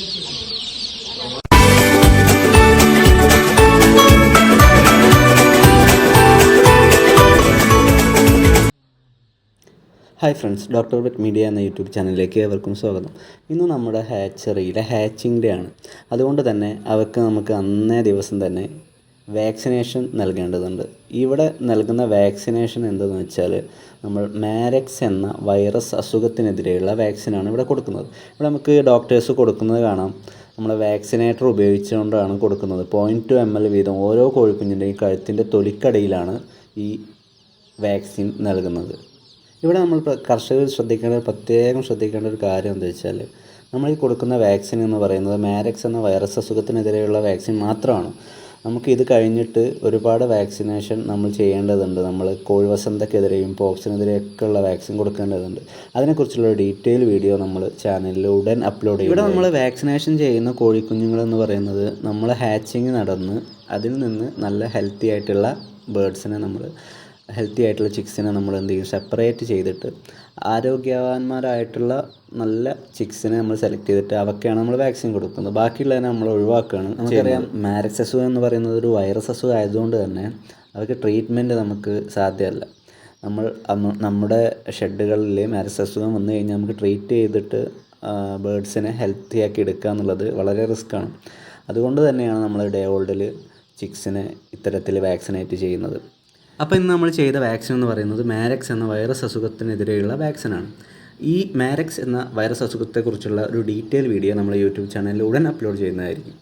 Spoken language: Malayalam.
Hi friends doctor vet media എന്ന യൂട്യൂബ് ചാനലിലേക്ക് ഏവർക്കും സ്വാഗതം. ഇന്ന് നമ്മുടെ ഹാച്ചറിയിലെ ഹാച്ചിങ് ഡേ ആണ് അതുകൊണ്ട് തന്നെ അവർക്ക് നമുക്ക് അന്നേ ദിവസം തന്നെ വാക്സിനേഷൻ നൽകേണ്ടതുണ്ട്. ഇവിടെ നൽകുന്ന വാക്സിനേഷൻ എന്തെന്ന് വെച്ചാൽ നമ്മൾ മാരക്സ് എന്ന വൈറസ് അസുഖത്തിനെതിരെയുള്ള വാക്സിനാണ് ഇവിടെ കൊടുക്കുന്നത്. ഇവിടെ നമുക്ക് ഡോക്ടേഴ്സ് കൊടുക്കുന്നത് കാണാം. നമ്മൾ വാക്സിനേറ്റർ ഉപയോഗിച്ചുകൊണ്ടാണ് കൊടുക്കുന്നത്. പോയിന്റ് ടു എം എൽ വീതം ഓരോ കോഴിക്കുഞ്ഞിന്റെയും കഴുത്തിന്റെ തൊലിക്കടയിലാണ് ഈ വാക്സിൻ നൽകുന്നത്. ഇവിടെ നമ്മൾ കർഷകർ ശ്രദ്ധിക്കേണ്ട പ്രത്യേകം ശ്രദ്ധിക്കേണ്ട ഒരു കാര്യം എന്താ വെച്ചാൽ നമ്മൾ ഈ കൊടുക്കുന്ന വാക്സിൻ എന്ന് പറയുന്നത് മാരക്സ് എന്ന വൈറസ് അസുഖത്തിനെതിരെയുള്ള വാക്സിൻ മാത്രമാണ്. നമുക്ക് ഇത് കഴിഞ്ഞിട്ട് ഒരുപാട് വാക്സിനേഷൻ നമ്മൾ ചെയ്യേണ്ടതുണ്ട്. നമ്മൾ കോഴിവസന്തക്കെതിരെയും പോക്സിനെതിരെയൊക്കെ ഉള്ള വാക്സിൻ കൊടുക്കേണ്ടതുണ്ട്. അതിനെക്കുറിച്ചുള്ള ഡീറ്റെയിൽ വീഡിയോ നമ്മൾ ചാനലിൽ ഉടൻ അപ്ലോഡ് ചെയ്യും ഇവിടെ നമ്മൾ വാക്സിനേഷൻ ചെയ്യുന്ന കോഴിക്കുഞ്ഞുങ്ങൾ എന്ന് പറയുന്നത് നമ്മൾ ഹാച്ചിങ് നടന്ന് അതിൽ നിന്ന് നല്ല ഹെൽത്തി ആയിട്ടുള്ള ബേഡ്സിനെ നമ്മൾ ഹെൽത്തി ആയിട്ടുള്ള ചിക്സിനെ നമ്മൾ എന്ത് ചെയ്യും? സെപ്പറേറ്റ് ചെയ്തിട്ട് ആരോഗ്യവാന്മാരായിട്ടുള്ള നല്ല ചിക്സിനെ നമ്മൾ സെലക്ട് ചെയ്തിട്ട് അവയ്ക്കാണ് നമ്മൾ വാക്സിൻ കൊടുക്കുന്നത്. ബാക്കിയുള്ളതിനെ നമ്മൾ ഒഴിവാക്കുകയാണ്. നമുക്കറിയാം മാരക്സ് അസുഖം എന്ന് പറയുന്നത് ഒരു വൈറസ് അസുഖം ആയതുകൊണ്ട് തന്നെ അവർക്ക് ട്രീറ്റ്മെന്റ് നമുക്ക് സാധ്യമല്ല. നമ്മൾ നമ്മുടെ ഷെഡുകളിൽ മാരക്സ് അസുഖം വന്നു കഴിഞ്ഞാൽ നമുക്ക് ട്രീറ്റ് ചെയ്തിട്ട് ബേഡ്സിനെ ഹെൽത്തി ആക്കി എടുക്കുക എന്നുള്ളത് വളരെ റിസ്ക്കാണ് അതുകൊണ്ട് തന്നെയാണ് നമ്മൾ ഡേ ഓൾഡിൽ ചിക്സിനെ ഇത്തരത്തിൽ വാക്സിനേറ്റ് ചെയ്യുന്നത്. അപ്പോൾ ഇന്ന് നമ്മൾ ചെയ്ത വാക്സിൻ എന്ന് പറയുന്നത് മാരക്സ് എന്ന വൈറസ് അസുഖത്തിനെതിരെയുള്ള വാക്സിനാണ് ഈ മാരക്സ് എന്ന വൈറസ് അസുഖത്തെക്കുറിച്ചുള്ള ഒരു ഡീറ്റെയിൽ വീഡിയോ നമ്മൾ യൂട്യൂബ് ചാനലിൽ ഉടൻ അപ്ലോഡ് ചെയ്യുന്നതായിരിക്കും.